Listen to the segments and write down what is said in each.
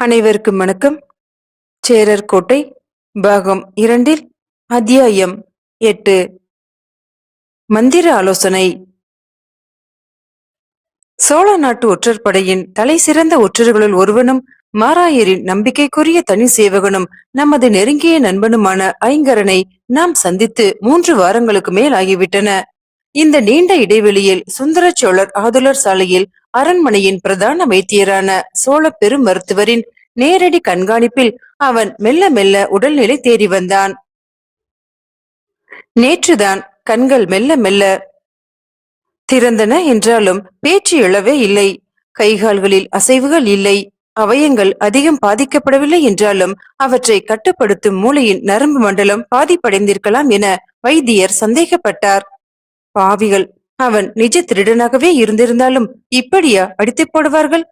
அனைவருக்கும் வணக்கம். சேரர் கோட்டை பாகம் இரண்டில் அத்தியாயம் எட்டு. மந்திர ஆலோசனை. சோழ நாட்டு ஒற்றர் படையின் தலை சிறந்த ஒற்றர்களுள் ஒருவனும் மாராயரின் நம்பிக்கைக்குரிய தனி சேவகனும் நமது நெருங்கிய நண்பனுமான ஐங்கரனை நாம் சந்தித்து மூன்று வாரங்களுக்கு மேல் ஆகிவிட்டன இந்த நீண்ட இடைவெளியில் சுந்தர சோழர் ஆதுலர் சாலையில் அரண்மனையின் பிரதான வைத்தியரான சோழ பெரும் மருத்துவரின் நேரடி கண்காணிப்பில் அவன் மெல்ல மெல்ல உடல்நிலை தேறி வந்தான். நேற்றுதான் கண்கள் மெல்ல மெல்ல திறந்தன என்றாலும் பேச்சு எழவே இல்லை. கைகால்களில் அசைவுகள் இல்லை. அவயங்கள் அதிகம் பாதிக்கப்படவில்லை என்றாலும் அவற்றை கட்டுப்படுத்தும் மூளையின் நரம்பு மண்டலம் பாதிப்படைந்திருக்கலாம் என வைத்தியர் சந்தேகப்பட்டார். பாவிகள் அவன் நிஜ திருடனாகவே இருந்திருந்தாலும் இப்படியா அடித்து போடுவார்கள்?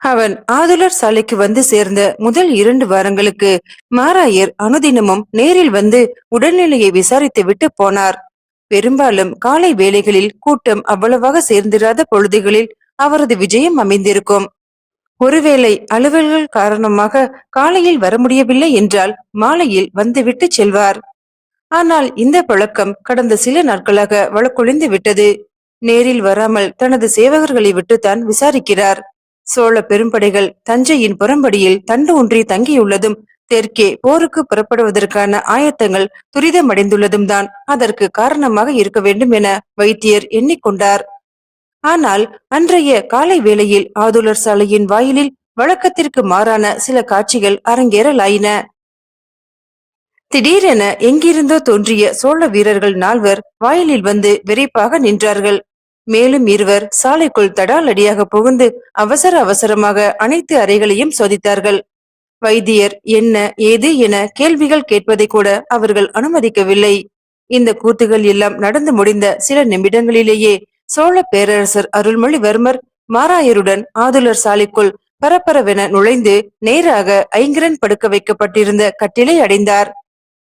அவன் ஆதுலர் சாலைக்கு வந்து சேர்ந்த முதல் இரண்டு வாரங்களுக்கு மாராயர் அனுதினமும் நேரில் வந்து உடல்நிலையை விசாரித்து விட்டு போனார். பெரும்பாலும் காலை வேளைகளில் கூட்டம் அவ்வளவாக சேர்ந்திராத பொழுதுகளில் அவரது விஜயம் அமைந்திருக்கும். ஒருவேளை அலுவல்கள் காரணமாக காலையில் வர முடியவில்லை என்றால் மாலையில் வந்துவிட்டு செல்வார். ஆனால் இந்த பழக்கம் கடந்த சில நாட்களாக வழக்கொழிந்து விட்டது. நேரில் வராமல் தனது சேவகர்களை விட்டுத்தான் விசாரிக்கிறார். சோழ பெரும்படைகள் தஞ்சையின் புறம்படியில் தண்டு ஒன்றி தங்கியுள்ளதும் தெற்கே போருக்கு புறப்படுவதற்கான ஆயத்தங்கள் துரிதமடைந்துள்ளதும் தான் அதற்கு காரணமாக இருக்க வேண்டும் என வைத்தியர் எண்ணிக்கொண்டார். ஆனால் அன்றைய காலை வேளையில் ஆதுலர் சாலையின் வாயிலில் வழக்கத்திற்கு மாறான சில காட்சிகள் அரங்கேறலாயின. திடீரென எங்கிருந்தோ தோன்றிய சோழ வீரர்கள் நால்வர் வாயிலில் வந்து விரைப்பாக நின்றார்கள். மேலும் இருவர் சாலைக்குள் தடாலடியாக புகுந்து அவசர அவசரமாக அனைத்து அறைகளையும் சோதித்தார்கள். வைத்தியர் என்ன ஏது என கேள்விகள் கேட்பதை கூட அவர்கள் அனுமதிக்கவில்லை. இந்த கூத்துகள் எல்லாம் நடந்து முடிந்த சில நிமிடங்களிலேயே சோழ பேரரசர் அருள்மொழிவர்மர் மாராயருடன் ஆதுலர் சாலைக்குள் பரபரவென நுழைந்து நேராக ஐங்கிரன் படுக்க வைக்கப்பட்டிருந்த கட்டிலை அடைந்தார்.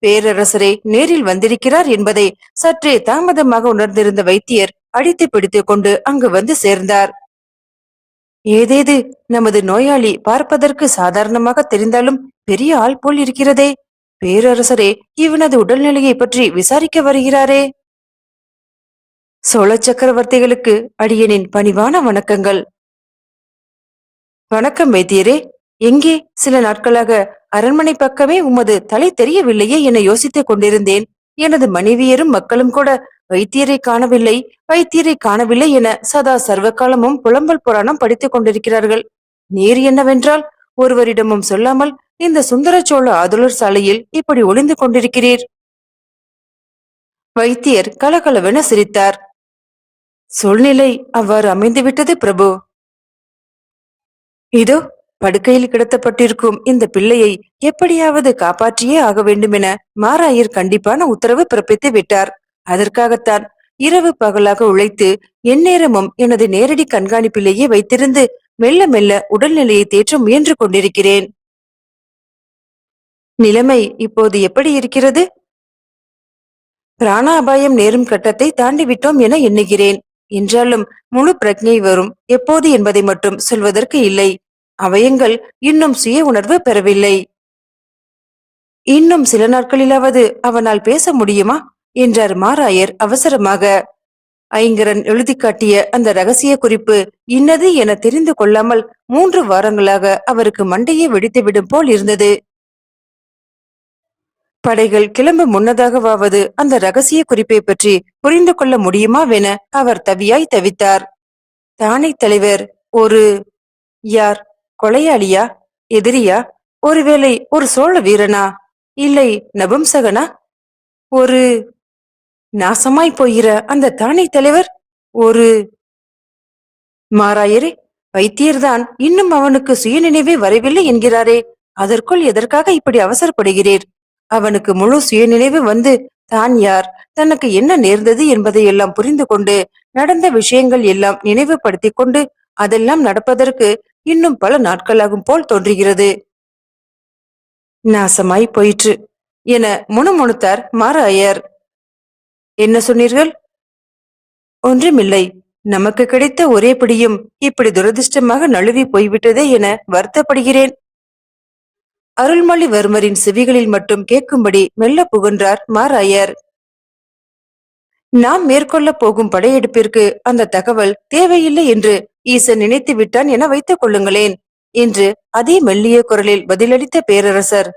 பேரரசரே நேரில் வந்திருக்கிறார் என்பதை சற்றே தாமதமாக உணர்ந்திருந்த வைத்தியர் அடித்து பிடித்துக் கொண்டு அங்கு வந்து சேர்ந்தார். ஏதேது? நமது நோயாளி பார்ப்பதற்கு சாதாரணமாக தெரிந்தாலும் பெரிய ஆள் போல் இருக்கிறதே. பேரரசரே இவனது உடல்நிலையை பற்றி விசாரிக்க வருகிறாரே. சோழ சக்கரவர்த்திகளுக்கு அடியனின் பணிவான வணக்கங்கள். வணக்கம் வைத்தியரே. எங்கே? சில நாட்களாக அரண்மனை பக்கமே உமது தலை தெரியவில்லையே என யோசித்துக் கொண்டிருந்தேன். எனது மனைவியரும் மக்களும் கூட வைத்தியரை காணவில்லை வைத்தியரை காணவில்லை என சதா சர்வகாலமும் புலம்பல் புராணம் படித்துக் கொண்டிருக்கிறார்கள். நீர் என்னவென்றால் ஒருவரிடமும் சொல்லாமல் இந்த சுந்தர சோழ ஆதுலர் சாலையில் இப்படி ஒளிந்து கொண்டிருக்கிறீர். வைத்தியர் கலகலவென சிரித்தார். சூழ்நிலை அவ்வாறு அமைந்துவிட்டது பிரபு. இதோ படுக்கையில் கிடத்தப்பட்டிருக்கும் இந்த பிள்ளையை எப்படியாவது காப்பாற்றியே ஆக வேண்டும் என மாராயர் கண்டிப்பான உத்தரவு பிறப்பித்து விட்டார். அதற்காகத்தான் இரவு பகலாக உழைத்து எந்நேரமும் எனது நேரடி கண்காணிப்பிலேயே வைத்திருந்து மெல்ல மெல்ல உடல்நிலையை தேற்ற முயன்று கொண்டிருக்கிறேன். நிலைமை இப்போது எப்படி இருக்கிறது? பிராண அபாயம் நேரும் கட்டத்தை தாண்டிவிட்டோம் என எண்ணுகிறேன். என்றாலும் முழு பிரஜை வரும். எப்போது என்பதை மட்டும் சொல்வதற்கு இல்லை. அவயங்கள் இன்னும் சுய உணர்வு பெறவில்லை. இன்னும் சில நாட்களிலாவது அவனால் பேச முடியுமா? என்றார் மாராயர் அவசரமாக. ஐங்கரன் எழுதி காட்டிய அந்த ரகசிய குறிப்பு இன்னது என தெரிந்து கொள்ளாமல் மூன்று வாரங்களாக அவருக்கு மண்டையை வெடித்துவிடும் போல் இருந்தது. படைகள் கிளம்ப முன்னதாகவாவது அந்த ரகசிய குறிப்பை பற்றி புரிந்து கொள்ள முடியுமாவென அவர் தவியாய் தவித்தார். தானே தலைவர் ஒரு யார்? கொலையாளியா? எதிரியா? ஒருவேளை ஒரு சோழ வீரனா? இல்லை நபும்சகனா? ஒரு நாசமாய் போகிற அந்த தானை தலைவர்? ஒரு மாராயரே வைத்தியர்தான். இன்னும் அவனுக்கு சுயநினைவே வரவில்லை என்கிறாரே. அதற்குள் எதற்காக இப்படி அவசரப்படுகிறீர்? அவனுக்கு முழு சுயநினைவு வந்து தான் யார்? தனக்கு என்ன நேர்ந்தது என்பதை எல்லாம் புரிந்து கொண்டு நடந்த விஷயங்கள் எல்லாம் நினைவுபடுத்திக் கொண்டு அதெல்லாம் நடப்பதற்கு இன்னும் பல நாட்களாகும் போல் தோன்றுகிறது. நாசமாய் போயிற்று என முணுமுணுத்தார் மாராயர். என்ன சொன்னீர்கள்? ஒன்றுமில்லை. நமக்கு கிடைத்த ஒரே பிடியும் இப்படி துரதிர்ஷ்டமாக நழுவி போய்விட்டதே என வருத்தப்படுகிறேன். அருள்மொழிவர்மரின் செவிகளில் மட்டும் கேட்கும்படி மெல்ல புகன்றார் மாராயர். நாம் மேற்கொள்ள போகும் படையெடுப்பிற்கு அந்த தகவல் தேவையில்லை என்று ஈசன் நினைத்து விட்டான் என வைத்துக் கொள்ளுங்களேன் என்று அதே மெல்லிய குரலில் பதிலளித்த பேரரசர்.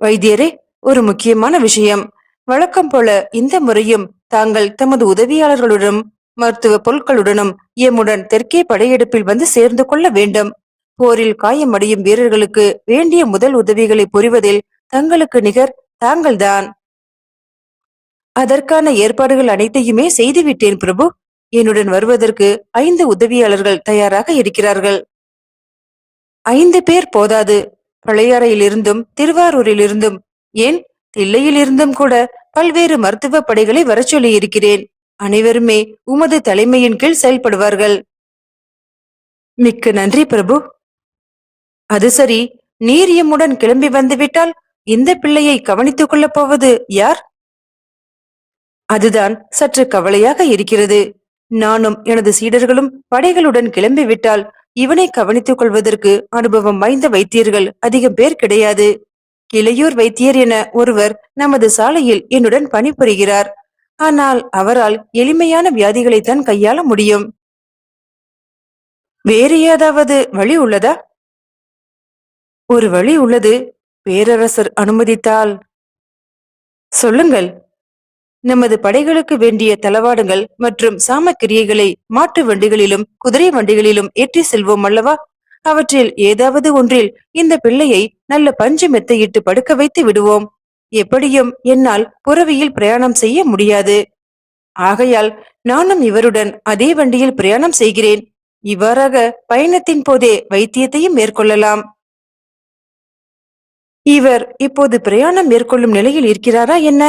வைத்தியரே ஒரு முக்கியமான விஷயம். வழக்கம் போல இந்த முறையும் தாங்கள் தமது உதவியாளர்களுடனும் மருத்துவ பொருட்களுடனும் எம்முடன் தெற்கே படையெடுப்பில் வந்து சேர்ந்து கொள்ள வேண்டும். போரில் காயமடையும் வீரர்களுக்கு வேண்டிய முதல் உதவிகளை புரிவதில் தங்களுக்கு நிகர் தாங்கள்தான். அதற்கான ஏற்பாடுகள் அனைத்தையுமே செய்துவிட்டேன் பிரபு. என்னுடன் வருவதற்கு ஐந்து உதவியாளர்கள் தயாராக இருக்கிறார்கள். ஐந்து பேர் போதாது. பழையாறையிலிருந்தும் திருவாரூரிலிருந்தும் ஏன் தில்லையிலிருந்தும் கூட பல்வேறு மருத்துவ படைகளை வரச் சொல்லியிருக்கிறேன். அனைவருமே உமது தலைமையின் கீழ் செயல்படுவார்கள். மிக்க நன்றி பிரபு. அது சரி நீர் எம்முடன் கிளம்பி வந்துவிட்டால் இந்த பிள்ளையை கவனித்துக் கொள்ளப் போவது யார்? அதுதான் சற்று கவலையாக இருக்கிறது. நானும் எனது சீடர்களும் படைகளுடன் கிளம்பிவிட்டால் இவனை கவனித்துக் கொள்வதற்கு அனுபவம் வாய்ந்த வைத்தியர்கள் அதிகம் பேர் கிடையாது. கிளையூர் வைத்தியர் என ஒருவர் நமது சாலையில் என்னுடன் பணிபுரிகிறார். ஆனால் அவரால் எளிமையான வியாதிகளைத்தான் கையாள முடியும். வேறு ஏதாவது வழி உள்ளதா? ஒரு வழி உள்ளது. பேரரசர் அனுமதித்தால். சொல்லுங்கள். நமது படைகளுக்கு வேண்டிய தளவாடங்கள் மற்றும் சாமக்கிரியைகளை மாட்டு வண்டிகளிலும் குதிரை வண்டிகளிலும் ஏற்றி செல்வோம் அல்லவா? அவற்றில் ஏதாவது ஒன்றில் இந்த பிள்ளையை நல்ல பஞ்சு மெத்தையிட்டு படுக்க வைத்து விடுவோம். எப்படியும் என்னால் புறவியில் பிரயாணம் செய்ய முடியாது. ஆகையால் நானும் இவருடன் அதே வண்டியில் பிரயாணம் செய்கிறேன். இவ்வாறாக பயணத்தின் போதே வைத்தியத்தையும் மேற்கொள்ளலாம். இவர் இப்போது பிரயாணம் மேற்கொள்ளும் நிலையில் இருக்கிறாரா என்ன?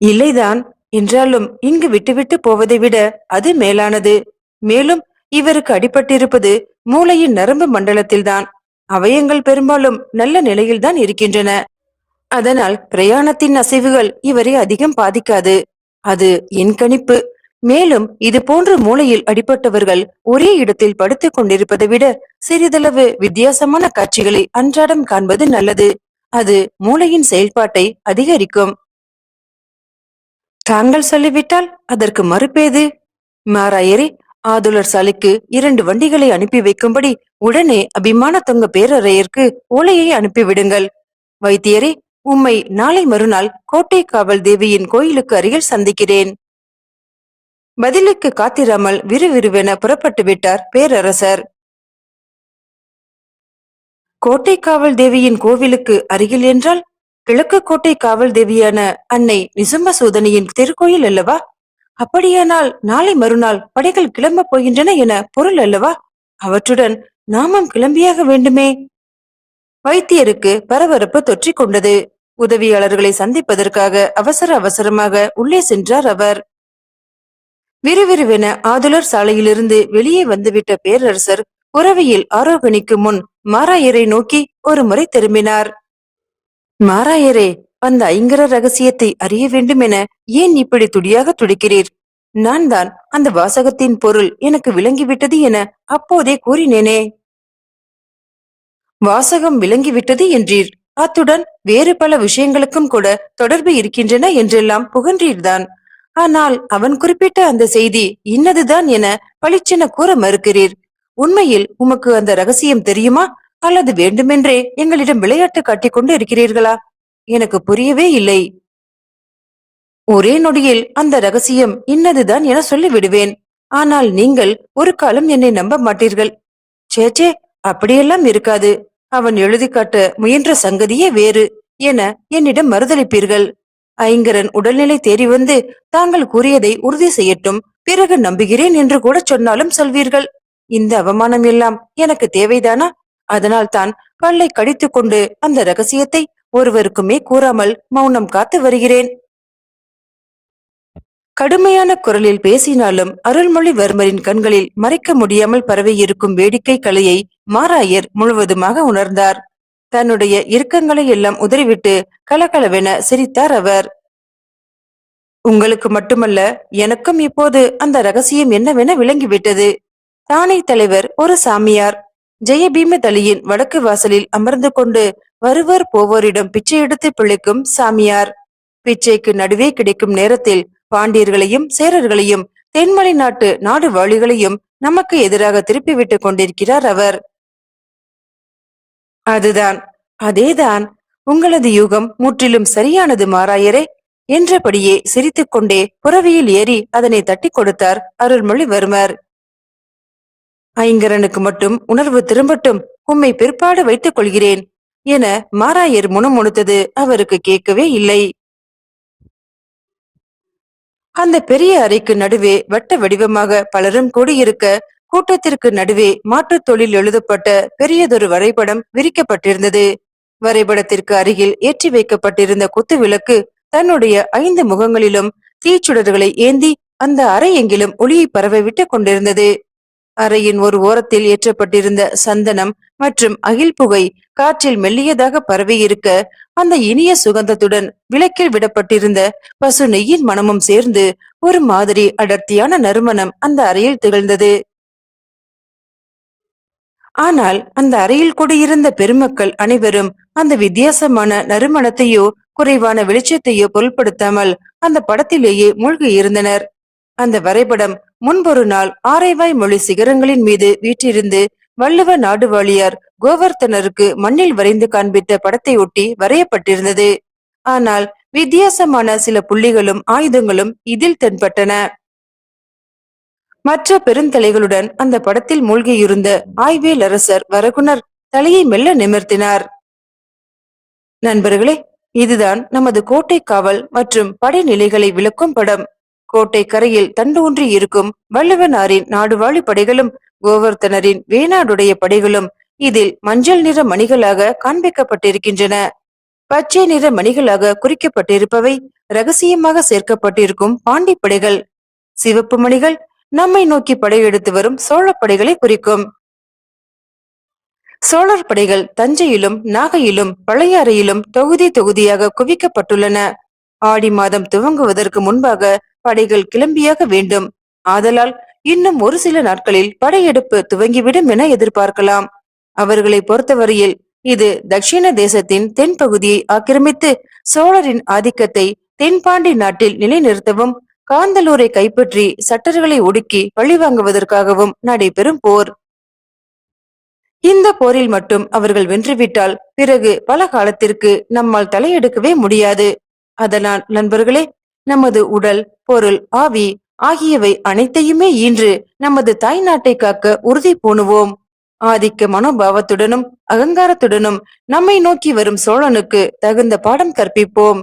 இல்லைதான் என்றாலும் இங்கு விட்டுவிட்டு போவதை விட அது மேலானது. மேலும் இவருக்கு அடிபட்டிருப்பது மூளையின் நரம்பு மண்டலத்தில்தான். அவயங்கள் பெரும்பாலும் நல்ல நிலையில்தான் இருக்கின்றன. அதனால் பிரயாணத்தின் அசைவுகள் இவரை அதிகம் பாதிக்காது. அது என் கணிப்பு. மேலும் இது போன்ற மூளையில் அடிபட்டவர்கள் ஒரே இடத்தில் படுத்துக் கொண்டிருப்பதை விட சிறிதளவு வித்தியாசமான காட்சிகளை அன்றாடம் காண்பது நல்லது. அது மூளையின் செயல்பாட்டை அதிகரிக்கும். தாங்கள் சொல்லிவிட்டால் அதற்கு மறுப்பேது? மாராயரே ஆதுலர் சாலைக்கு இரண்டு வண்டிகளை அனுப்பி வைக்கும்படி உடனே அபிமான தொங்க பேரறையருக்கு ஓலையை அனுப்பிவிடுங்கள். வைத்தியரே உம்மை நாளை மறுநாள் கோட்டை காவல் தேவியின் கோயிலுக்கு அருகில் சந்திக்கிறேன். பதிலுக்கு காத்திராமல் விறுவிறுவென புறப்பட்டு விட்டார் பேரரசர். கோட்டை காவல் தேவியின் கோவிலுக்கு அருகில் என்றால் கிழக்கு கோட்டை காவல் தேவியான அன்னை நிசும்பசூதனியின் திருக்கோயில் அல்லவா? அப்படியானால் நாளை மறுநாள் படைகள் கிளம்பப் போகின்றன என பொருள் அல்லவா? அவற்றுடன் நாமும் கிளம்பியாக வேண்டுமே. வைத்தியருக்கு பரபரப்பு தொற்றிக் கொண்டது. உதவியாளர்களை சந்திப்பதற்காக அவசர அவசரமாக உள்ளே சென்றார் அவர். விறுவிறுவென ஆதுலர் சாலையிலிருந்து வெளியே வந்துவிட்ட பேரரசர் உறவையில் ஆரோகணிக்கு முன் மாராயரை நோக்கி ஒரு முறை திரும்பினார். மாராயரே அந்த ஐங்கர ரகசியத்தை அறிய வேண்டும் என ஏன் இப்படி துடியாக துடிக்கிறீர்? நான் தான் அந்த வாசகத்தின் பொருள் எனக்கு விளங்கிவிட்டது என அப்போதே கூறினேனே. வாசகம் விளங்கிவிட்டது என்றீர். அத்துடன் வேறு பல விஷயங்களுக்கும் கூட தொடர்பு இருக்கின்றன என்றெல்லாம் புகன்றீர்தான். ஆனால் அவன் குறிப்பிட்ட அந்த செய்தி இன்னதுதான் என பளிச்சென கூற மறுக்கிறீர். உண்மையில் உமக்கு அந்த ரகசியம் தெரியுமா? அல்லது வேண்டுமென்றே எங்களிடம் விளையாட்டு காட்டிக் கொண்டு இருக்கிறீர்களா? எனக்கு புரியவே இல்லை. ஒரே நொடியில் அந்த ரகசியம் இன்னதுதான் என சொல்லிவிடுவேன். ஆனால் நீங்கள் ஒரு காலம் என்னை நம்ப மாட்டீர்கள். சேச்சே அப்படியெல்லாம் இருக்காது. அவன் எழுதி காட்ட முயன்ற சங்கதியே வேறு என என்னிடம் மறுதளிப்பீர்கள். ஐங்கரன் உடல்நிலை தேறி வந்து தாங்கள் கூறியதை உறுதி செய்யட்டும். பிறகு நம்புகிறேன் என்று கூட சொன்னாலும் சொல்வீர்கள். இந்த அவமானம் எல்லாம் எனக்கு தேவைதானா? அதனால் தான் பல்லை கடித்துக் கொண்டு அந்த ரகசியத்தை ஒருவருக்குமே கூறாமல் மௌனம் காத்து வருகிறேன். கடுமையான குரலில் பேசினாலும் அருள்மொழிவர்மரின் கண்களில் மறைக்க முடியாமல் பரவியிருக்கும் வேடிக்கை கலையை மாராயர் முழுவதுமாக உணர்ந்தார். தன்னுடைய இறுக்கங்களை எல்லாம் உதறிவிட்டு கலகலவென சிரித்தார் அவர். உங்களுக்கு மட்டுமல்ல எனக்கும் இப்போது அந்த ரகசியம் என்னவென விளங்கிவிட்டது. தானே தலைவர் ஒரு சாமியார். ஜெயபீம தலியின் வடக்கு வாசலில் அமர்ந்து கொண்டு வருவர் போவோரிடம் பிச்சை எடுத்து பிழைக்கும் சாமியார். பிச்சைக்கு நடுவே கிடைக்கும் நேரத்தில் பாண்டியர்களையும் சேரர்களையும் தென்மலை நாட்டு நாடு வாழிகளையும் நமக்கு எதிராக திருப்பிவிட்டுக் கொண்டிருக்கிறார் அவர். அதுதான் அதேதான் உங்களது யூகம் முற்றிலும் சரியானது மாராயரே என்றபடியே சிரித்துக்கொண்டே புறவியில் ஏறி அதனை தட்டி கொடுத்தார் அருள்மொழிவர்மர். ஐங்கரனுக்கு மட்டும் உணர்வு திரும்பட்டும். உம்மை பிற்பாடு வைத்துக் கொள்கிறேன் என மாராயர் முணுமுணுத்தது அவருக்கு கேட்கவே இல்லை. அந்த பெரிய அறைக்கு நடுவே வட்ட வடிவமாக பலரும் கூடியிருக்க கூட்டத்திற்கு நடுவே மாற்றுத் தொழில் எழுதப்பட்ட பெரியதொரு வரைபடம் விரிக்கப்பட்டிருந்தது. வரைபடத்திற்கு அருகில் ஏற்றி வைக்கப்பட்டிருந்த குத்து விளக்கு தன்னுடைய ஐந்து முகங்களிலும் தீச்சுடர்களை ஏந்தி அந்த அறை எங்கிலும் ஒளியை பரவ விட்டுக் கொண்டிருந்தது. அறையின் ஒரு ஓரத்தில் ஏற்றப்பட்டிருந்த சந்தனம் மற்றும் அகில் புகை காற்றில் மெல்லியதாக பரவியிருக்க அந்த இனிய சுகந்தத்துடன் விளக்கில் விடப்பட்டிருந்த பசு நெய்யின் மனமும் சேர்ந்து ஒரு மாதிரி அடர்த்தியான நறுமணம் அந்த அறையில் திகழ்ந்தது. ஆனால் அந்த அறையில் கூடியிருந்த பெருமக்கள் அனைவரும் அந்த வித்தியாசமான நறுமணத்தையோ குறைவான வெளிச்சத்தையோ பொருட்படுத்தாமல் அந்த படத்திலேயே மூழ்கி இருந்தனர் அந்த வரைபடம் முன்பொரு நாள் ஆரைவாய் மொழி சிகரங்களின் மீது வீற்றிருந்து வள்ளுவ நாடுவாழியார் கோவர்த்தனருக்கு மண்ணில் வரைந்து காண்பித்த படத்தை ஒட்டி வரையப்பட்டிருந்தது. ஆனால் வித்தியாசமான சில புள்ளிகளும் ஆயுதங்களும் இதில் தென்பட்டன. மற்ற பெருந்தலைகளுடன் அந்த படத்தில் மூழ்கியிருந்த ஆய்வேல் அரசர் வரகுணர் தலையை மெல்ல நிமிர்த்தினார். நண்பர்களே இதுதான் நமது கோட்டை காவல் மற்றும் படைநிலைகளை விளக்கும் படம். கோட்டை கரையில் தண்டு ஒன்றி இருக்கும் வள்ளுவனாரின் நாடுவாழி படைகளும் கோவர்த்தனரின் வேணாடுடைய படைகளும் இதில் மஞ்சள் நிற மணிகளாக காண்பிக்கப்பட்டிருக்கின்றன. பச்சை நிற மணிகளாக குறிக்கப்பட்டிருப்பவை ரகசியமாக சேர்க்கப்பட்டிருக்கும் பாண்டி படைகள். சிவப்பு மணிகள் நம்மை நோக்கி படையெடுத்து வரும் சோழ படைகளை குறிக்கும். சோழர் படைகள் தஞ்சையிலும் நாகையிலும் பழையாறையிலும் தொகுதி தொகுதியாக குவிக்கப்பட்டுள்ளன. ஆடி மாதம் துவங்குவதற்கு முன்பாக படைகள் கிளம்பியாக வேண்டும். ஆதலால் இன்னும் ஒரு சில நாட்களில் படையெடுப்பு துவங்கிவிடும் என எதிர்பார்க்கலாம். அவர்களை பொறுத்தவரையில் இது தட்சிண தேசத்தின் தென்பகுதியை ஆக்கிரமித்து சோழரின் ஆதிக்கத்தை தென்பாண்டி நாட்டில் நிலைநிறுத்தவும் காந்தலூரை கைப்பற்றி சட்டர்களை ஒடுக்கி பழிவாங்குவதற்காகவும் நடைபெறும் போர். இந்த போரில் மட்டும் அவர்கள் வென்றுவிட்டால் பிறகு பல காலத்திற்கு நம்மால் தலையெடுக்கவே முடியாது. அதனால் நண்பர்களே நமது உடல் பொருள் ஆவி ஆகியவை அனைத்தையுமே ஈன்று நமது தாய் நாட்டை காக்க உறுதி பூணுவோம். ஆதிக்க மனோபாவத்துடனும் அகங்காரத்துடனும் நம்மை நோக்கி வரும் சோழனுக்கு தகுந்த பாடம் கற்பிப்போம்.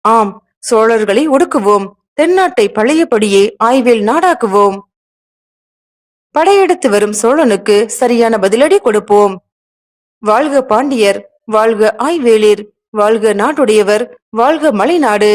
ஆம் சோழர்களை ஒடுக்குவோம். தென்னாட்டை பழையபடியே ஆய்வில் நாடாக்குவோம். படையெடுத்து வரும் சோழனுக்கு சரியான பதிலடி கொடுப்போம். வாழ்க பாண்டியர் வாழ்க ஆய்வேளிர். வாழ்க நாட்டுடையவர் வாழ்க மலைநாடு.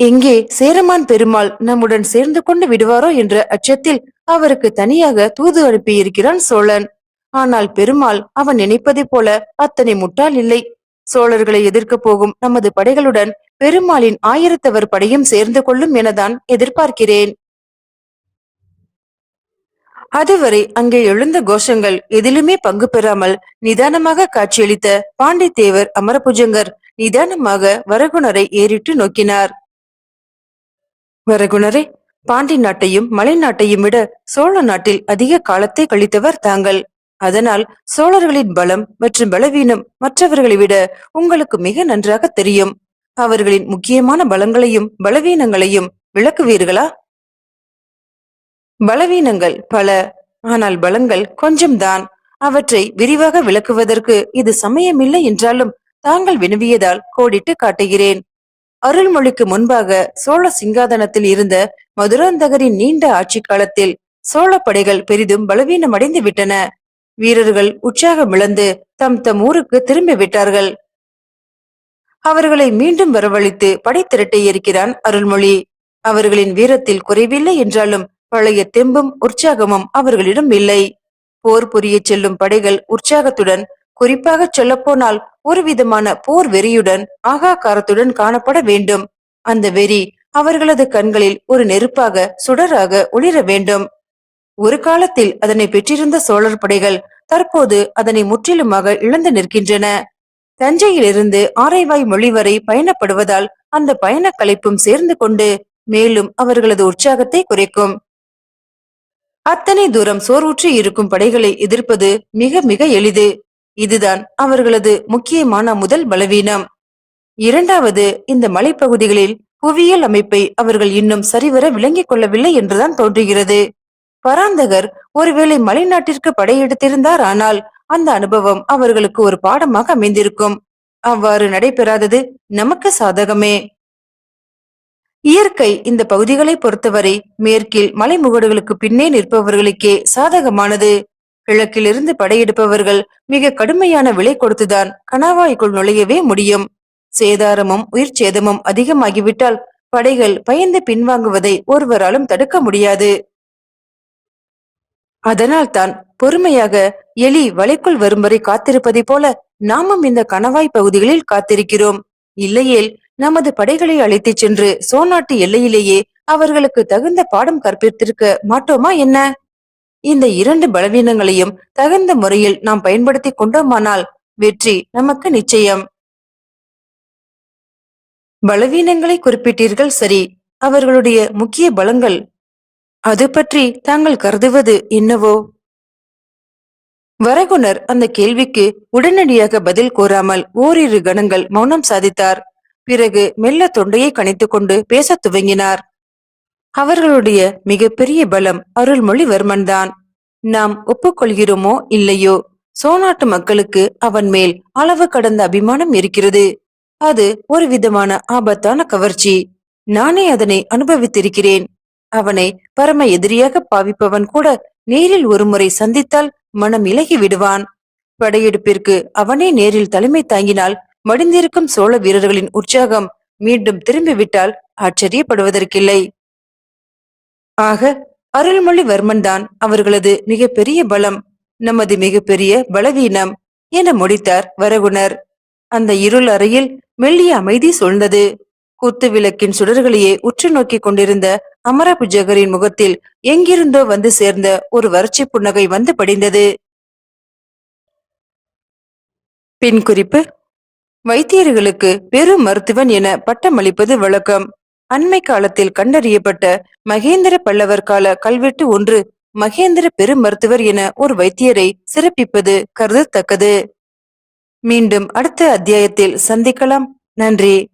எங்கே சேரமான் பெருமாள் நம்முடன் சேர்ந்து கொண்டு விடுவாரோ என்ற அச்சத்தில் அவருக்கு தனியாக தூது அனுப்பியிருக்கிறான் சோழன். ஆனால் பெருமாள் அவன் நினைப்பதைப் போல அத்தனை முட்டாள் இல்லை. சோழர்களை எதிர்க்க போகும் நமது படைகளுடன் பெருமாளின் ஆயிரத்தவர் படையும் சேர்ந்து கொள்ளும் எனதான் எதிர்பார்க்கிறேன். அதுவரை அங்கே எழுந்த கோஷங்கள் எதிலுமே பங்கு பெறாமல் நிதானமாக காட்சியளித்த பாண்டித்தேவர் அமரபுஜங்கர் நிதானமாக வரகுணரை ஏறிட்டு நோக்கினார். வரகுணரே பாண்டி நாட்டையும் மலை நாட்டையும் விட சோழ நாட்டில் அதிக காலத்தை கழித்தவர் தாங்கள். அதனால் சோழர்களின் பலம் மற்றும் பலவீனம் மற்றவர்களை விட உங்களுக்கு மிக நன்றாக தெரியும். அவர்களின் முக்கியமான பலங்களையும் பலவீனங்களையும் விளக்குவீர்களா? பலவீனங்கள் பல ஆனால் பலங்கள் கொஞ்சம்தான். அவற்றை விரிவாக விளக்குவதற்கு இது சமயமில்லை என்றாலும் தாங்கள் வினவியதால் கோடிட்டு காட்டுகிறேன். அருள்மொழிக்கு முன்பாக சோழ சிங்காதனத்தில் இருந்த மதுராந்தகரின் நீண்ட ஆட்சி காலத்தில் சோழ படைகள் பெரிதும் பலவீனமடைந்து விட்டன. வீரர்கள் உற்சாகமிழந்து தம் தம் ஊருக்கு திரும்பி விட்டார்கள். அவர்களை மீண்டும் வரவழைத்து படை திரட்டை இருக்கிறான் அருள்மொழி. அவர்களின் வீரத்தில் குறைவில்லை என்றாலும் பழைய தெம்பும் உற்சாகமும் அவர்களிடம் இல்லை. போர் புரிய செல்லும் படைகள் உற்சாகத்துடன் குறிப்பாக சொல்லப்போனால் ஒரு விதமான போர் வெறியுடன் ஆகாக்காரத்துடன் காணப்பட வேண்டும். அந்த வெறி அவர்களது கண்களில் ஒரு நெருப்பாக சுடராக ஒளிர வேண்டும். ஒரு காலத்தில் அதனை பெற்றிருந்த சோழர் படைகள் தற்போது அதனை முற்றிலுமாக இழந்து நிற்கின்றன. தஞ்சையிலிருந்து ஆரைவாய் மொழி வரை பயணப்படுவதால் அந்த பயண களைப்பும் சேர்ந்து கொண்டு மேலும் அவர்களது உற்சாகத்தை குறைக்கும். அத்தனை தூரம் சோர்வுற்று இருக்கும் படைகளை எதிர்ப்பது மிக மிக எளிது. இதுதான் அவர்களது முக்கியமான முதல் பலவீனம். இரண்டாவது இந்த மலைப்பகுதிகளில் புவியியல் அமைப்பை அவர்கள் இன்னும் சரிவர விளங்கிக் கொள்ளவில்லை என்றுதான் தோன்றுகிறது. பராந்தகர் ஒருவேளை மலைநாட்டிற்கு படையெடுத்திருந்தார் ஆனால் அந்த அனுபவம் அவர்களுக்கு ஒரு பாடமாக அமைந்திருக்கும். அவ்வாறு நடைபெறாதது நமக்கு சாதகமே. இயற்கை இந்த பகுதிகளை பொறுத்தவரை மேற்கில் மலைமுகடுகளுக்கு பின்னே நிற்பவர்களுக்கே சாதகமானது. கிழக்கிலிருந்து படையெடுப்பவர்கள் மிக கடுமையான விலை கொடுத்துதான் கணவாய்க்குள் நுழையவே முடியும். சேதாரமும் உயிர் சேதமும் அதிகமாகிவிட்டால் படைகள் பயந்து பின்வாங்குவதை ஒருவராலும் தடுக்க முடியாது. அதனால்தான் பொறுமையாக எலி வலைக்குள் வரும் வரை காத்திருப்பதைப் போல நாமும் இந்த கணவாய் பகுதிகளில் காத்திருக்கிறோம். இல்லையேல் நமது படைகளை அழைத்துச் சென்று சோநாட்டு எல்லையிலேயே அவர்களுக்கு தகுந்த பாடம் கற்பித்திருக்க மாட்டோமா என்ன? இந்த இரண்டு பலவீனங்களையும் தகுந்த முறையில் நாம் பயன்படுத்தி கொண்டோமானால் வெற்றி நமக்கு நிச்சயம். பலவீனங்களை குறிப்பிட்டீர்கள் சரி அவர்களுடைய முக்கிய பலங்கள். அது பற்றி தாங்கள் கருதுவது என்னவோ? வரகுணர் அந்த கேள்விக்கு உடனடியாக பதில் கூறாமல் ஓரிரு கணங்கள் மௌனம் சாதித்தார். பிறகு மெல்ல தொண்டையை கணித்துக் கொண்டு பேசத் துவங்கினார். அவர்களுடைய மிகப்பெரிய பலம் அருள்மொழிவர்மன் தான் நாம் ஒப்புக்கொள்கிறோமோ இல்லையோ? சோநாட்டு மக்களுக்கு அவன் மேல் அளவு கடந்த அபிமானம் இருக்கிறது. அது ஒரு விதமான ஆபத்தான கவர்ச்சி. நானே அதனை அனுபவித்திருக்கிறேன். அவனை பரம எதிரியாக பாவிப்பவன் கூட நேரில் ஒருமுறை சந்தித்தால் மனம் இலகி விடுவான். படையெடுப்பிற்கு அவனே நேரில் தலைமை தாங்கினால் மடிந்திருக்கும் சோழ வீரர்களின் உற்சாகம் மீண்டும் திரும்பிவிட்டால் ஆச்சரியப்படுவதற்கில்லை. ஆக அருள்மொழிவர்மன் தான் அவர்களது மிகப்பெரிய பலம் நமது மிகப்பெரிய பலவீனம் என முடித்தார் வரகுணர். அந்த இருள் அறையில் மெல்லிய அமைதி சூழ்ந்தது. குத்து விளக்கின் சுடர்களையே உற்று நோக்கிக் கொண்டிருந்த அமரபுஜகரின் முகத்தில் எங்கிருந்தோ வந்து சேர்ந்த ஒரு வறட்சி புன்னகை வந்து படிந்தது. பின் குறிப்பு வைத்தியர்களுக்கு பெரும் மருத்துவன் என பட்டமளிப்பது வழக்கம். அண்மை காலத்தில் கண்டறியப்பட்ட மகேந்திர பல்லவர் கால கல்வெட்டு ஒன்று மகேந்திர பெரு மருத்துவர் என ஒரு வைத்தியரை சிறப்பிப்பது கருதத்தக்கது. மீண்டும் அடுத்த அத்தியாயத்தில் சந்திக்கலாம். நன்றி.